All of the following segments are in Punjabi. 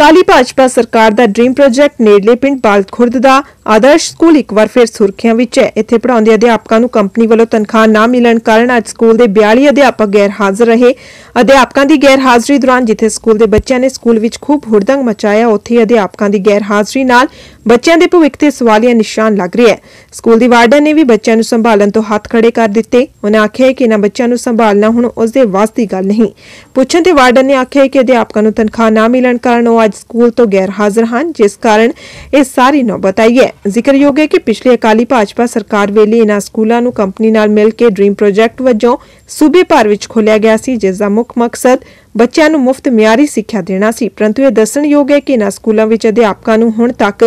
ਅਕਾਲੀ ਭਾਜਪਾ ਸਰਕਾਰ ਦਾ ਡ੍ਰੀਮ ਪ੍ਰੋਜੈਕਟ ਨੇੜਲੇ ਪਿੰਡ ਬਾਲਦ ਖੁਰਦ ਦਾ ਆਦਰਸ਼ ਸਕੂਲ ਇੱਕ ਵਾਰ ਫਿਰ ਸੁਰਖੀਆਂ ਵਿੱਚ ਹੈ। ਇੱਥੇ ਪੜਾਉਂਦੇ ਅਧਿਆਪਕਾਂ ਨੂੰ ਕੰਪਨੀ ਵੱਲੋਂ ਤਨਖਾਹ ਨਾ ਮਿਲਣ ਕਾਰਨ ਅੱਜ ਸਕੂਲ ਦੇ 42 ਅਧਿਆਪਕ ਗੈਰ ਹਾਜ਼ਰ ਰਹੇ। ਅਧਿਆਪਕਾਂ ਦੀ ਗੈਰ ਹਾਜ਼ਰੀ ਦੌਰਾਨ ਜਿੱਥੇ ਸਕੂਲ ਦੇ ਬੱਚਿਆਂ ਨੇ ਸਕੂਲ ਵਿੱਚ ਖੂਬ ਹੁੜਦੰਗ ਮਚਾਇਆ, ਉੱਥੇ ਅਧਿਆਪਕਾਂ ਦੀ ਗੈਰ ਹਾਜ਼ਰੀ ਨਾਲ ਬੱਚਿਆਂ ਦੇ ਭਵਿੱਖ ਤੇ ਸਵਾਲੀਆ ਨਿਸ਼ਾਨ ਲੱਗ ਰਿਹਾ ਹੈ। ਸਕੂਲ ਦੀ ਵਾਰਡਨ ਨੇ ਵੀ ਬੱਚਿਆਂ ਨੂੰ ਸੰਭਾਲਣ ਤੋਂ ਹੱਥ ਖੜੇ ਕਰ ਦਿੱਤੇ। ਉਹਨਾਂ ਆਖਿਆ ਕਿ ਇਹਨਾਂ ਬੱਚਿਆਂ ਨੂੰ ਸੰਭਾਲਣਾ ਹੁਣ ਉਸ ਦੇ ਵੱਸ ਦੀ ਗੱਲ ਨਹੀਂ। ਪੁੱਛਣ ਤੇ ਵਾਰਡਨ ਨੇ ਆਖਿਆ ਕਿ ਅਧਿਆਪਕਾਂ ਨੂੰ ਤਨਖਾਹ ਨਾ ਮਿਲਣ ਕਾਰਨ ਉਹ ਅੱਜ ਸਕੂਲ ਤੋਂ ਗੈਰ ਹਾਜ਼ਰ ਹਨ, ਜਿਸ ਕਾਰਨ ਇਹ ਸਾਰੀ ਨੌਬਤ ਆਈ ਹੈ। ਜ਼ਿਕਰਯੋਗ ਹੈ ਕਿ ਪਿਛਲੀ ਅਕਾਲੀ ਭਾਜਪਾ ਸਰਕਾਰ ਵੇਲੇ ਇਹਨਾਂ ਸਕੂਲਾਂ ਨੂੰ ਕੰਪਨੀ ਨਾਲ ਮਿਲ ਕੇ ਡ੍ਰੀਮ ਪ੍ਰੋਜੈਕਟ ਵਜੋਂ ਸੂਬੇ ਭਰ ਵਿੱਚ ਖੋਲ੍ਹਿਆ ਗਿਆ ਸੀ, ਜਿਸ ਦਾ ਮੁੱਖ ਮਕਸਦ ਬੱਚਿਆਂ ਨੂੰ ਮੁਫਤ ਮਿਆਰੀ ਸਿੱਖਿਆ ਦੇਣਾ ਸੀ, ਪਰੰਤੂ ਇਹ ਦੱਸਣਯੋਗ ਹੈ ਕਿ ਇਹਨਾਂ ਸਕੂਲਾਂ ਵਿੱਚ ਅਧਿਆਪਕਾਂ ਨੂੰ ਹੁਣ ਤੱਕ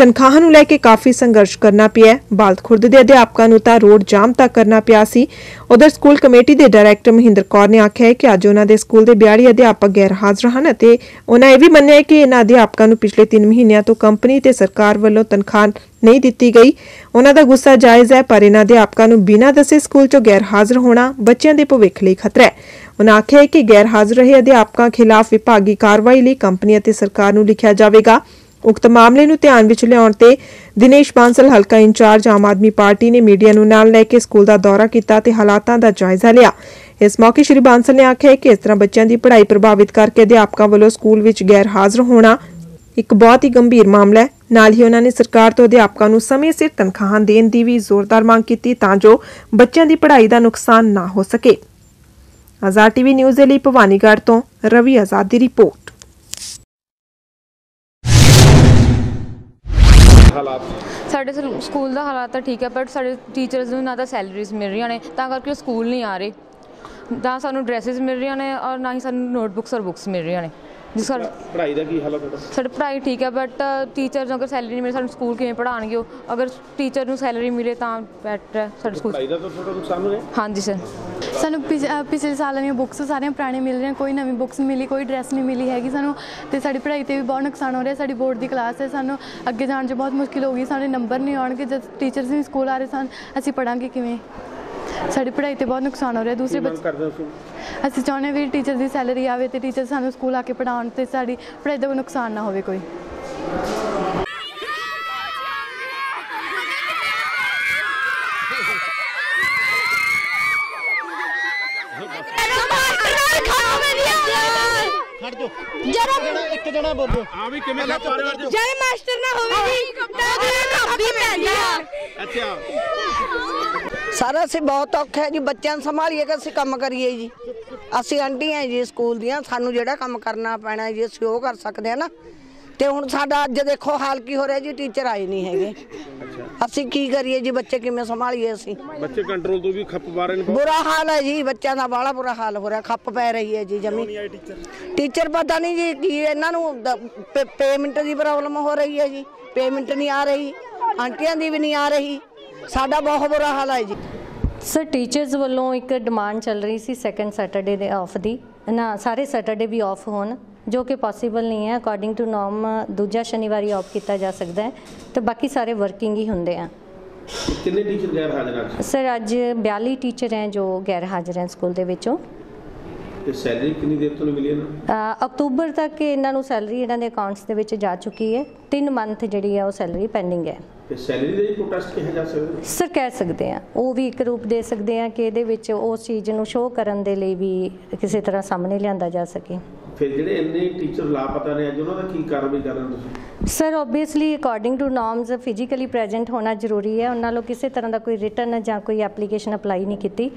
ਤਨਖਾਹਾਂ ਨੂੰ ਲੈ ਕੇ ਕਾਫੀ ਸੰਘਰਸ਼ ਕਰਨਾ ਪਿਆ ਹੈ। ਬਾਲਦ ਖੁਰਦ ਦੇ ਅਧਿਆਪਕਾਂ ਨੂੰ ਤਾਂ ਰੋਡ ਜਾਮ ਤੱਕ ਕਰਨਾ ਪਿਆ ਸੀ। ਉਧਰ ਸਕੂਲ ਕਮੇਟੀ ਦੇ ਡਾਇਰੈਕਟਰ ਮਹਿੰਦਰ ਕੌਰ ਨੇ ਆਖਿਆ ਹੈ ਕਿ ਅੱਜ ਉਹਨਾਂ ਦੇ ਸਕੂਲ ਦੇ 42 ਅਧਿਆਪਕ ਗੈਰ ਹਾਜ਼ਰ ਹਨ ਅਤੇ ਉਹਨਾਂ ਇਹ ਵੀ ਮੰਨਿਆ ਹੈ ਕਿ ਇਹਨਾਂ ਅਧਿਆਪਕਾਂ ਨੂੰ ਪਿਛਲੇ 3 ਮਹੀਨਿਆਂ ਤੋਂ ਕੰਪਨੀ ਤੇ ਸਰਕਾਰ ਵੱਲੋਂ ਤਨਖਾਹ ਨਹੀਂ ਦਿੱਤੀ ਗਈ। ਉਹਨਾਂ ਦਾ ਗੁੱਸਾ ਜਾਇਜ਼ ਹੈ, ਪਰ ਇਹਨਾਂ ਅਧਿਆਪਕਾਂ ਨੂੰ ਬਿਨਾਂ ਦੱਸੇ ਸਕੂਲ 'ਚੋਂ ਗੈਰ ਹਾਜ਼ਰ ਹੋਣਾ ਬੱਚਿਆਂ ਦੇ ਭਵਿੱਖ ਲਈ ਖਤਰਾ ਹੈ। ਉਹਨਾਂ ਆਖਿਆ ਹੈ ਕਿ ਗੈਰ ਹਾਜ਼ਰ ਰਹੇ ਅਧਿਆਪਕਾਂ ਖਿਲਾਫ ਵਿਭਾਗੀ ਕਾਰਵਾਈ ਲਈ ਕੰਪਨੀ ਅਤੇ ਸਰਕਾਰ ਨੂੰ ਲਿਖਿਆ ਜਾਵੇਗਾ। ਉਕਤ ਮਾਮਲੇ ਨੂੰ ਧਿਆਨ ਵਿੱਚ ਲਿਆਉਣ ਤੇ ਦਿਨੇਸ਼ ਬਾਂਸਲ ਹਲਕਾ in charge Aam Aadmi party ਨੇ ਮੀਡੀਆ ਨੂੰ ਨਾਲ ਲੈ ਕੇ ਸਕੂਲ ਦਾ ਦੌਰਾ ਕੀਤਾ ਤੇ ਹਾਲਾਤਾਂ ਦਾ ਜਾਇਜ਼ਾ ਲਿਆ ਇਸ ਮੌਕੇ ਸ਼੍ਰੀ ਬਾਂਸਲ ਨੇ ਆਖਿਆ ਕਿ ਇਸ ਤਰ੍ਹਾਂ ਬੱਚਿਆਂ ਦੀ ਪੜ੍ਹਾਈ ਪ੍ਰਭਾਵਿਤ ਕਰਕੇ ਅਧਿਆਪਕਾਂ ਵੱਲੋਂ ਸਕੂਲ ਵਿੱਚ ਗੈਰ ਹਾਜ਼ਰ ਹੋਣਾ ਇੱਕ ਬਹੁਤ ਹੀ ਗੰਭੀਰ ਮਾਮਲਾ ਹੈ ਨਾਲ ਹੀ ਉਹਨਾਂ ਨੇ ਸਰਕਾਰ ਤੋਂ ਅਧਿਆਪਕਾਂ ਨੂੰ ਸਮੇਂ ਸਿਰ ਤਨਖਾਹਾਂ ਦੇਣ ਦੀ ਵੀ ਜ਼ੋਰਦਾਰ ਮੰਗ ਕੀਤੀ ਤਾਂ ਜੋ ਬੱਚਿਆਂ ਦੀ ਪੜ੍ਹਾਈ ਦਾ ਨੁਕਸਾਨ ਨਾ ਹੋ ਸਕੇ ਆਜ਼ਾਦ ਟੀਵੀ ਨਿਊਜ਼ ਦੇ ਲਈ ਭਵਾਨੀਗੜ੍ਹ ਤੋਂ ਰਵੀ ਆਜ਼ਾਦ ਦੀ ਰਿਪੋਰਟ ਹਾਲਾਤ? ਸਾਡੇ ਸਲ- ਸਕੂਲ ਦਾ ਹਾਲਾਤ ਤਾਂ ਠੀਕ ਹੈ ਬਟ ਸਾਡੇ ਟੀਚਰਸ ਨੂੰ ਨਾ ਤਾਂ ਸੈਲਰੀਜ਼ ਮਿਲ ਰਹੀਆਂ ਨੇ ਤਾਂ ਕਰਕੇ ਉਹ ਸਕੂਲ ਨਹੀਂ ਆ ਰਹੇ। ਨਾ ਸਾਨੂੰ ਡਰੈਸਸ ਮਿਲ ਰਹੀਆਂ ਨੇ ਔਰ ਨਾ ਹੀ ਸਾਨੂੰ ਨੋਟਬੁੱਕਸ ਔਰ ਬੁੱਕਸ ਮਿਲ ਰਹੀਆਂ ਨੇ। ਜਿਸ ਕਰ ਪੜ੍ਹਾਈ ਦਾ ਕੀ ਹਾਲ ਹੈ ਤੁਹਾਡਾ? ਸਾਡੀ ਪੜ੍ਹਾਈ ਠੀਕ ਹੈ ਬਟ ਟੀਚਰ ਨੂੰ ਅਗਰ ਸੈਲਰੀ ਨਹੀਂ ਮਿਲੇ ਸਾਨੂੰ ਸਕੂਲ ਕਿਵੇਂ ਪੜ੍ਹਾਉਣਗੇ ਉਹ? ਅਗਰ ਟੀਚਰ ਨੂੰ ਸੈਲਰੀ ਮਿਲੇ ਤਾਂ ਬੈਟਰ ਹੈ ਸਾਡੇ ਸਕੂਲ ਪੜ੍ਹਾਈ ਦਾ ਤਾਂ ਤੁਹਾਡਾ ਨੁਕਸਾਨ ਹੋਇਆ। ਹਾਂਜੀ ਸਰ ਸਾਨੂੰ ਪਿਛਲੇ ਸਾਲਾਂ ਦੀਆਂ ਬੁੱਕਸ ਸਾਰੀਆਂ ਪੁਰਾਣੀਆਂ ਮਿਲ ਰਹੀਆਂ ਕੋਈ ਨਵੀਂ ਬੁੱਕਸ ਮਿਲੀ ਕੋਈ ਡਰੈਸ ਨਹੀਂ ਮਿਲੀ ਹੈਗੀ ਸਾਨੂੰ ਤੇ ਸਾਡੀ ਪੜ੍ਹਾਈ ਤੇ ਵੀ ਬਹੁਤ ਨੁਕਸਾਨ ਹੋ ਰਿਹਾ ਸਾਡੀ ਬੋਰਡ ਦੀ ਕਲਾਸ ਹੈ ਸਾਨੂੰ ਅੱਗੇ ਜਾਣ 'ਚ ਬਹੁਤ ਮੁਸ਼ਕਿਲ ਹੋ ਗਈ ਸਾਡੇ ਨੰਬਰ ਨਹੀਂ ਆਉਣਗੇ ਜਦ ਟੀਚਰਸ ਨਹੀਂ ਸਕੂਲ ਆ ਰਹੇ ਸਨ ਅਸੀਂ ਪੜਾਂਗੇ ਕਿਵੇਂ? ਸਾਡੀ ਪੜ੍ਹਾਈ ਤੇ ਬਹੁਤ ਨੁਕਸਾਨ ਹੋ ਰਿਹਾ ਦੂਸਰੇ ਬੱਚੇ ਅਸੀਂ ਚਾਹੁੰਦੇ ਹਾਂ ਵੀ ਟੀਚਰ ਦੀ ਸੈਲਰੀ ਆਵੇ ਤੇ ਟੀਚਰ ਸਾਨੂੰ ਸਕੂਲ ਆ ਕੇ ਪੜਾਉਣ ਤੇ ਸਾਡੀ ਪੜ੍ਹਾਈ ਦਾ ਨੁਕਸਾਨ ਨਾ ਹੋਵੇ ਕੋਈ। ਖੜ ਜੋ ਜਰਾ ਇੱਕ ਜਣਾ ਬੋਲੋ ਆ ਵੀ ਕਿਵੇਂ ਖਾ ਪਾ ਰਹੇ ਹੋ? ਜਦ ਮਾਸਟਰ ਨਾ ਹੋਵੇ ਜੀ। ਤਾਂ ਕਾਪੀ ਪੈਂਦੀ ਆ ਅੱਛਾ। ਸਾਰਾ ਅਸੀਂ ਬਹੁਤ ਔਖਾ ਹੈ ਜੀ ਬੱਚਿਆਂ ਨੂੰ ਸੰਭਾਲੀਏ ਕਿ ਅਸੀਂ ਕੰਮ ਕਰੀਏ ਜੀ। ਅਸੀਂ ਆਂਟੀ ਹਾਂ ਜੀ ਸਕੂਲ ਦੀਆਂ ਸਾਨੂੰ ਜਿਹੜਾ ਕੰਮ ਕਰਨਾ ਪੈਣਾ ਜੀ ਅਸੀਂ ਉਹ ਕਰ ਸਕਦੇ ਹਾਂ ਨਾ। ਤੇ ਹੁਣ ਸਾਡਾ ਅੱਜ ਦੇਖੋ ਹਾਲ ਕੀ ਹੋ ਰਿਹਾ ਜੀ ਟੀਚਰ ਆਏ ਨਹੀਂ ਹੈਗੇ। ਅਸੀਂ ਕੀ ਕਰੀਏ ਜੀ ਬੱਚੇ ਕਿਵੇਂ ਸੰਭਾਲੀਏ ਅਸੀਂ? ਬੱਚੇ ਕੰਟਰੋਲ ਤੋਂ ਵੀ ਖੱਪ ਪਾ ਰਹੇ ਨੇ। ਬੁਰਾ ਹਾਲ ਹੈ ਜੀ ਬੱਚਿਆਂ ਦਾ ਬਾਹਲਾ ਬੁਰਾ ਹਾਲ ਹੋ ਰਿਹਾ ਖੱਪ ਪੈ ਰਹੀ ਹੈ ਜੀ ਜਮੀ। ਟੀਚਰ ਪਤਾ ਨਹੀਂ ਜੀ ਕੀ ਇਹਨਾਂ ਨੂੰ ਪੇਮੈਂਟ ਦੀ ਪ੍ਰੋਬਲਮ ਹੋ ਰਹੀ ਹੈ ਜੀ ਪੇਮੈਂਟ ਨਹੀਂ ਆ ਰਹੀ ਆਂਟੀਆਂ ਦੀ ਵੀ ਨਹੀਂ ਆ ਰਹੀ ਸਾਡਾ ਬਹੁਤ ਬੁਰਾ ਹਾਲ ਹੈ ਜੀ। ਸਰ ਟੀਚਰਸ ਵੱਲੋਂ ਇੱਕ ਡਿਮਾਂਡ ਚੱਲ ਰਹੀ ਸੀ ਸੈਕੰਡ ਸੈਟਰਡੇ ਦੇ ਆਫ ਦੀ। ਨਾ ਸਾਰੇ ਸੈਟਰਡੇ ਵੀ ਆਫ ਹੋਣ। ਜੋ ਕਿ ਪੋਸੀਬਲ ਨਹੀਂ ਹੈ ਅਕੋਰਡਿੰਗ ਟੂ ਨਾਰਮ ਦੂਜਾ ਸ਼ਨੀਵਾਰੀ ਆਫ ਕੀਤਾ ਜਾ ਸਕਦਾ ਹੈ। ਤੇ ਬਾਕੀ ਸਾਰੇ ਵਰਕਿੰਗ ਹੀ ਹੁੰਦੇ ਆ। ਕਿੰਨੇ ਟੀਚਰ ਗੈਰ ਹਾਜ਼ਰ ਅੱਜ ਸਰ ਅੱਜ 42 ਟੀਚਰ ਹੈ ਜੋ ਗੈਰ ਹਾਜ਼ਰ ਹੈ ਸਕੂਲ ਦੇ ਵਿੱਚੋਂ। ਤੇ ਸੈਲਰੀ ਕਿੰਨੀ ਦੇਰ ਤੋਂ ਮਿਲੀ ਇਹਨਾਂ ਅਕਤੂਬਰ ਤੱਕ ਇਹਨਾਂ ਨੂੰ ਸੈਲਰੀ ਇਹਨਾਂ ਦੇ ਅਕਾਊਂਟਸ ਦੇ ਵਿੱਚ ਜਾ ਚੁੱਕੀ ਹੈ। 3 ਮੰਥ ਜਿਹੜੀ ਹੈ ਉਹ ਸੈਲਰੀ ਪੈਂਡਿੰਗ ਹੈ। ਤੇ ਸੈਲਰੀ ਦੇ ਪ੍ਰੋਟੈਸਟ ਕਿਹਾ ਜਾ ਸਕਦਾ? ਸਰ ਕਹਿ ਸਕਦੇ ਆ ਉਹ ਵੀ ਇੱਕ ਰੂਪ ਦੇ ਸਕਦੇ ਆ ਕਿ ਇਹਦੇ ਵਿੱਚ ਉਸ ਚੀਜ਼ ਨੂੰ ਸ਼ੋਅ ਕਰਨ ਦੇ ਲਈ ਵੀ ਕਿਸੇ ਤਰ੍ਹਾਂ ਸਾਹਮਣੇ ਲਿਆਂਦਾ ਜਾ ਸਕੇ। ਫਿਰ ਜਿਹੜੇ ਇੰਨੇ ਟੀਚਰ ਲਾਪਤਾ ਨੇ ਅੱਜ ਉਹਨਾਂ ਦਾ ਕੀ ਕਾਰਵਾਈ ਕਰ ਰਹੇ ਤੁਸੀਂ? Sir obviously according to norms physically present ਹੋਣਾ ਜ਼ਰੂਰੀ ਹੈ। ਉਹਨਾਂ ਨੂੰ ਕਿਸੇ ਤਰ੍ਹਾਂ ਦਾ ਕੋਈ ਰਿਟਰਨ ਜਾਂ ਕੋਈ ਐਪਲੀਕੇਸ਼ਨ ਅਪਲਾਈ ਨਹੀਂ ਕੀਤੀ।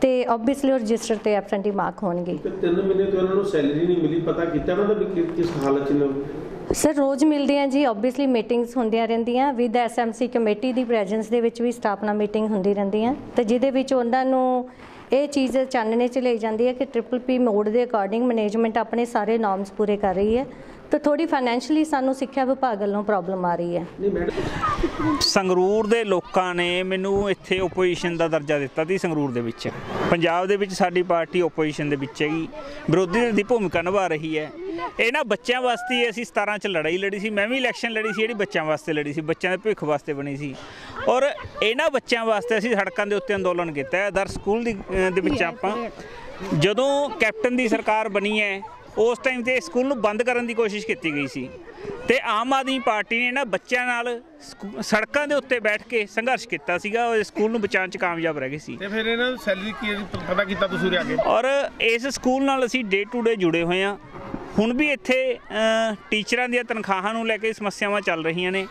ਤੇ ਆਬਵੀਅਸਲੀ ਉਹ ਰਜਿਸਟਰ ਤੇ ਐਬਸੈਂਟੀ ਮਾਰਕ ਹੋਣਗੇ। ਤੇ ਤਿੰਨ ਮਹੀਨੇ ਤੋਂ ਇਹਨਾਂ ਨੂੰ ਸੈਲਰੀ ਨਹੀਂ ਮਿਲੀ ਪਤਾ ਕੀਤਾ ਉਹਨਾਂ ਦਾ ਵੀ ਕਿਸ ਹਾਲਤ ਚ ਨੇ? ਸਰ ਰੋਜ਼ ਮਿਲਦੇ ਆ ਜੀ ਆਬਵੀਅਸਲੀ ਮੀਟਿੰਗਸ ਹੁੰਦੀਆਂ ਰਹਿੰਦੀਆਂ। ਵਿਦ ਐਸਐਮਸੀ ਕਮੇਟੀ ਦੀ ਪ੍ਰੈਜ਼ੈਂਸ ਦੇ ਵਿੱਚ ਵੀ ਸਟਾਫ ਨਾਲ ਮੀਟਿੰਗ ਹੁੰਦੀ ਰਹਿੰਦੀਆਂ ਤੇ ਜਿਹਦੇ ਵਿੱਚ ਉਹਨਾਂ ਨੂੰ ਇਹ ਚੀਜ਼ ਚਾਨਣੇ ਚ ਲਈ ਜਾਂਦੀ ਹੈ ਕਿ ਟ੍ਰਿਪਲ ਪੀ ਮੋਡ ਦੇ ਅਕੋਰਡਿੰਗ ਮੈਨੇਜਮੈਂਟ ਆਪਣੇ ਸਾਰੇ ਨਾਰਮਸ ਪੂਰੇ ਕਰ ਰਹੀ ਹੈ। ਤਾਂ ਥੋੜੀ ਫਾਈਨੈਂਸ਼ਲੀ ਸਾਨੂੰ ਸਿੱਖਿਆ ਵਿਭਾਗ ਵੱਲੋਂ ਪ੍ਰੋਬਲਮ ਆ ਰਹੀ ਹੈ। ਸੰਗਰੂਰ ਦੇ ਲੋਕਾਂ ਨੇ ਮੈਨੂੰ ਇੱਥੇ ਓਪੋਜੀਸ਼ਨ ਦਾ ਦਰਜਾ ਦਿੱਤਾ ਸੀ ਸੰਗਰੂਰ ਦੇ ਵਿੱਚ। ਪੰਜਾਬ ਦੇ ਵਿੱਚ ਸਾਡੀ ਪਾਰਟੀ ਓਪੋਜੀਸ਼ਨ ਦੇ ਵਿੱਚ ਹੈਗੀ। ਵਿਰੋਧੀ ਧਿਰ ਦੀ ਭੂਮਿਕਾ ਨਿਭਾ ਰਹੀ ਹੈ। ਇਹਨਾਂ ਬੱਚਿਆਂ ਵਾਸਤੇ ਅਸੀਂ 17 ਚ ਲੜਾਈ ਲੜੀ ਸੀ। ਮੈਂ ਵੀ ਇਲੈਕਸ਼ਨ ਲੜੀ ਸੀ, ਜਿਹੜੀ ਬੱਚਿਆਂ ਵਾਸਤੇ ਲੜੀ ਸੀ। ਬੱਚਿਆਂ ਦੇ ਭਵਿੱਖ ਵਾਸਤੇ ਬਣੀ ਸੀ। ਔਰ ਇਹਨਾਂ ਬੱਚਿਆਂ ਵਾਸਤੇ ਅਸੀਂ ਸੜਕਾਂ ਦੇ ਉੱਤੇ ਅੰਦੋਲਨ ਕੀਤਾ ਹੈ। ਦਰ ਸਕੂਲ ਦੀ ਦੇ ਵਿੱਚ ਆਪਾਂ। ਜਦੋਂ ਕੈਪਟਨ ਦੀ ਸਰਕਾਰ ਬਣੀ ਹੈ ਉਸ ਟਾਈਮ ਤੇ ਸਕੂਲ ਨੂੰ ਬੰਦ ਕਰਨ ਦੀ ਕੋਸ਼ਿਸ਼ ਕੀਤੀ ਗਈ ਸੀ। ਤੇ ਆਮ ਆਦਮੀ ਪਾਰਟੀ ਨੇ ਇਹਨਾਂ ਬੱਚਿਆਂ ਨਾਲ ਸੜਕਾਂ ਦੇ ਉੱਤੇ ਬੈਠ ਕੇ ਸੰਘਰਸ਼ ਕੀਤਾ ਸੀਗਾ ਉਹ ਸਕੂਲ ਨੂੰ ਬਚਾਉਣ 'ਚ ਕਾਮਯਾਬ ਰਹਿ ਗਏ ਸੀ। ਤੇ ਫਿਰ ਇਹਨਾਂ ਨੂੰ ਸੈਲਰੀ ਕੀ ਪਤਾ ਕੀਤਾ ਤੁਸੀਂ ਆ ਕੇ? ਔਰ ਇਸ ਸਕੂਲ ਨਾਲ ਅਸੀਂ ਡੇ ਟੂ ਡੇ ਜੁੜੇ ਹੋਏ ਹਾਂ। ਹੁਣ ਵੀ ਇੱਥੇ ਟੀਚਰਾਂ ਦੀਆਂ ਤਨਖਾਹਾਂ ਨੂੰ ਲੈ ਕੇ ਸਮੱਸਿਆਵਾਂ ਚੱਲ ਰਹੀਆਂ ਨੇ।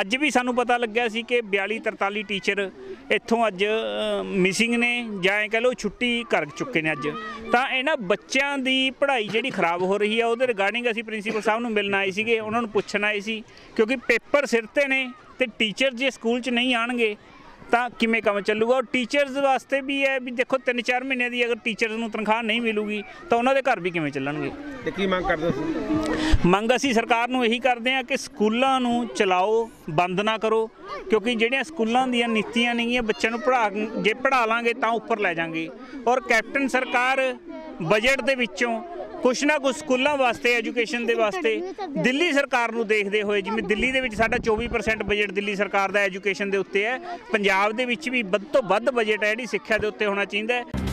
ਅੱਜ ਵੀ ਸਾਨੂੰ ਪਤਾ ਲੱਗਿਆ ਸੀ ਕਿ 42 43 ਟੀਚਰ ਇੱਥੋਂ ਅੱਜ ਮਿਸਿੰਗ ਨੇ ਜਾਂ ਇਹ ਕਹ ਲਓ ਛੁੱਟੀ ਕਰ ਚੁੱਕੇ ਨੇ ਅੱਜ। ਤਾਂ ਇਹਨਾਂ ਬੱਚਿਆਂ ਦੀ ਪੜ੍ਹਾਈ ਜਿਹੜੀ ਖਰਾਬ ਹੋ ਰਹੀ ਹੈ ਉਹਦੇ ਰਿਗਾਰਡਿੰਗ ਅਸੀਂ ਪ੍ਰਿੰਸੀਪਲ ਸਾਹਿਬ ਨੂੰ ਮਿਲਣ ਆਏ ਸੀਗੇ, ਉਹਨਾਂ ਨੂੰ ਪੁੱਛਣ ਆਏ ਸੀ, ਕਿਉਂਕਿ ਪੇਪਰ ਸਿਰ ਤੇ ਨੇ ਤੇ ਟੀਚਰ ਜੇ ਸਕੂਲ 'ਚ ਨਹੀਂ ਆਣਗੇ ਤਾਂ ਕਿਵੇਂ ਕੰਮ ਚੱਲੂਗਾ? ਔਰ ਟੀਚਰਸ ਵਾਸਤੇ ਵੀ ਹੈ ਵੀ ਦੇਖੋ 3-4 ਮਹੀਨੇ ਦੀ ਅਗਰ ਟੀਚਰਸ ਨੂੰ ਤਨਖਾਹ ਨਹੀਂ ਮਿਲੂਗੀ ਤਾਂ ਉਹਨਾਂ ਦੇ ਘਰ ਵੀ ਕਿਵੇਂ ਚੱਲਣਗੇ? ਤੇ ਕੀ ਮੰਗ ਕਰਦੇ ਸੀ ਮੰਗ ਅਸੀਂ ਸਰਕਾਰ ਨੂੰ ਇਹੀ ਕਰਦੇ ਹਾਂ ਕਿ ਸਕੂਲਾਂ ਨੂੰ ਚਲਾਓ ਬੰਦ ਨਾ ਕਰੋ ਕਿਉਂਕਿ ਜਿਹੜੀਆਂ ਸਕੂਲਾਂ ਦੀਆਂ ਨੀਤੀਆਂ ਨੇਗੀਆਂ ਬੱਚਿਆਂ ਨੂੰ ਪੜ੍ਹਾ ਜੇ ਪੜ੍ਹਾ ਲਾਂਗੇ ਤਾਂ ਉੱਪਰ ਲੈ ਜਾਾਂਗੇ। ਔਰ ਕੈਪਟਨ ਸਰਕਾਰ ਬਜਟ ਦੇ ਵਿੱਚੋਂ ਕੁਛ ਨਾ ਕੁਛ ਸਕੂਲਾਂ ਵਾਸਤੇ ਐਜੂਕੇਸ਼ਨ ਦੇ ਵਾਸਤੇ ਦਿੱਲੀ ਸਰਕਾਰ ਨੂੰ ਦੇਖਦੇ ਹੋਏ ਜਿਵੇਂ ਦਿੱਲੀ ਦੇ ਵਿੱਚ ਸਾਡਾ 24% ਬਜਟ ਦਿੱਲੀ ਸਰਕਾਰ ਦਾ ਐਜੂਕੇਸ਼ਨ ਦੇ ਉੱਤੇ ਹੈ। ਪੰਜਾਬ ਦੇ ਵਿੱਚ ਵੀ ਵੱਧ ਤੋਂ ਵੱਧ ਬਜਟ ਹੈ ਜਿਹੜੀ ਸਿੱਖਿਆ ਦੇ ਉੱਤੇ ਹੋਣਾ ਚਾਹੀਦਾ ਹੈ।